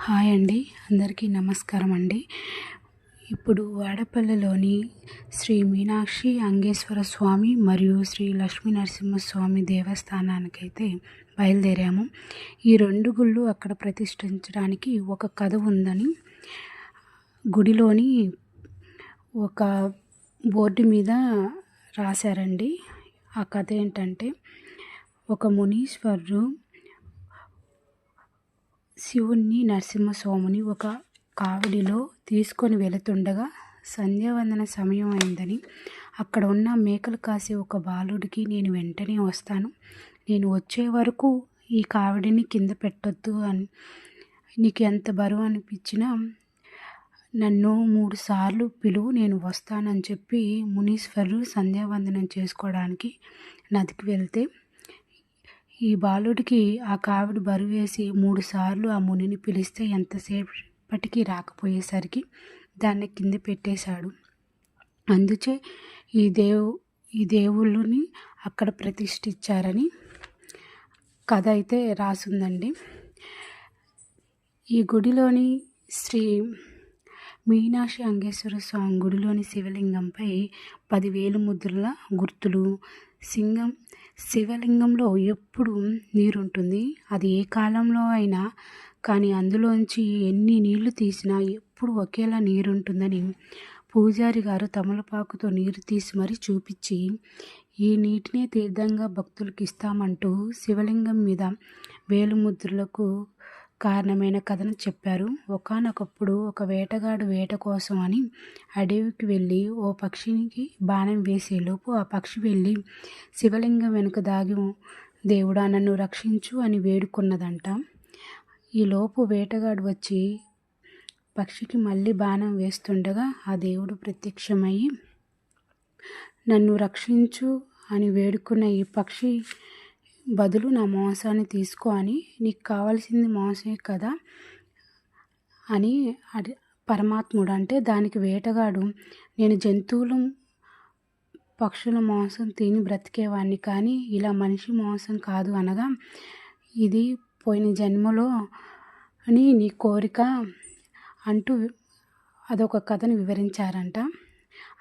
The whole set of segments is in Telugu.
హాయ్ అండి. అందరికీ నమస్కారం అండి. ఇప్పుడు వాడపల్లిలోని శ్రీ మీనాక్షి అంగేశ్వర స్వామి మరియు శ్రీ లక్ష్మీ నరసింహస్వామి దేవస్థానానికైతే బయలుదేరాము. ఈ రెండు గుళ్ళు అక్కడ ప్రతిష్ఠించడానికి ఒక కథ ఉందని గుడిలోని ఒక బోర్డు మీద రాశారండి. ఆ కథ ఏంటంటే ఒక మునీశ్వరుడు శివుణ్ణి నరసింహస్వామిని ఒక కావడిలో తీసుకొని వెళుతుండగా సంధ్యావందన సమయం అయిందని అక్కడ ఉన్న మేకలు కాసే ఒక బాలుడికి నేను వెంటనే వస్తాను. నేను వచ్చే వరకు ఈ కావిడిని కింద పెట్టొద్దు అని నీకు ఎంత బరువు అనిపించినా నన్ను మూడు సార్లు పిలువు నేను వస్తానని చెప్పి మునీశ్వరుడు సంధ్యావందనం చేసుకోవడానికి నదికి వెళ్తే ఈ బాలుడికి ఆ కావిడి బరువేసి మూడుసార్లు ఆ మునిని పిలిస్తే ఎంతసేపటికి రాకపోయేసరికి దాన్ని కింద పెట్టేశాడు. అందుచే ఈ దేవు ఈ దేవుళ్ళని అక్కడ ప్రతిష్ఠించారని కథ అయితే రాసుందండి. ఈ గుడిలోని శ్రీ మీనాక్షి అంగేశ్వర స్వామి గుడిలోని శివలింగంపై పదివేలు ముద్రల గుర్తులు సింగం శివలింగంలో ఎప్పుడు నీరు ఉంటుంది అది ఏ కాలంలో అయినా కానీ అందులోంచి ఎన్ని నీళ్ళు తీసినా ఎప్పుడు ఒకేలా నీరుంటుందని పూజారి గారు తమలపాకుతో నీరు తీసి మరీ చూపించి ఈ నీటినే తీర్థంగా భక్తులకు ఇస్తామంటూ శివలింగం మీద వేలుముద్రలకు కారణమైన కథను చెప్పారు. ఒకనొకప్పుడు ఒక వేటగాడు వేట కోసం అని అడవికి వెళ్ళి ఓ పక్షినికి బాణం వేసేలోపు ఆ పక్షి వెళ్ళి శివలింగం వెనుక దాగి దేవుడా నన్ను రక్షించు అని వేడుకున్నదంట. ఈలోపు వేటగాడు వచ్చి పక్షికి మళ్ళీ బాణం వేస్తుండగా ఆ దేవుడు ప్రత్యక్షమయ్యి నన్ను రక్షించు అని వేడుకున్న ఈ పక్షి బదులు నా మాంసాన్ని తీసుకో అని నీకు కావాల్సింది మాంసమే కదా అని అది పరమాత్ముడు అంటే దానికి వేటగాడు. నేను జంతువులు పక్షుల మాంసం తిని బ్రతికేవాడిని కానీ ఇలా మనిషి మాంసం కాదు అనగా ఇది పోయిన జన్మలో అని నీ కోరిక అంటూ అదొక కథను వివరించారంట.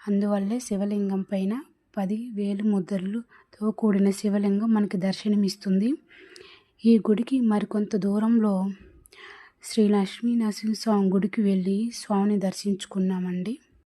అందువల్లే శివలింగం పైన పది వేలు ముద్రలతో కూడిన శివలింగం మనకి దర్శనమిస్తుంది. ఈ గుడికి మరికొంత దూరంలో శ్రీ లక్ష్మీ నరసింహస్వామి గుడికి వెళ్ళి స్వామిని దర్శించుకున్నామండి.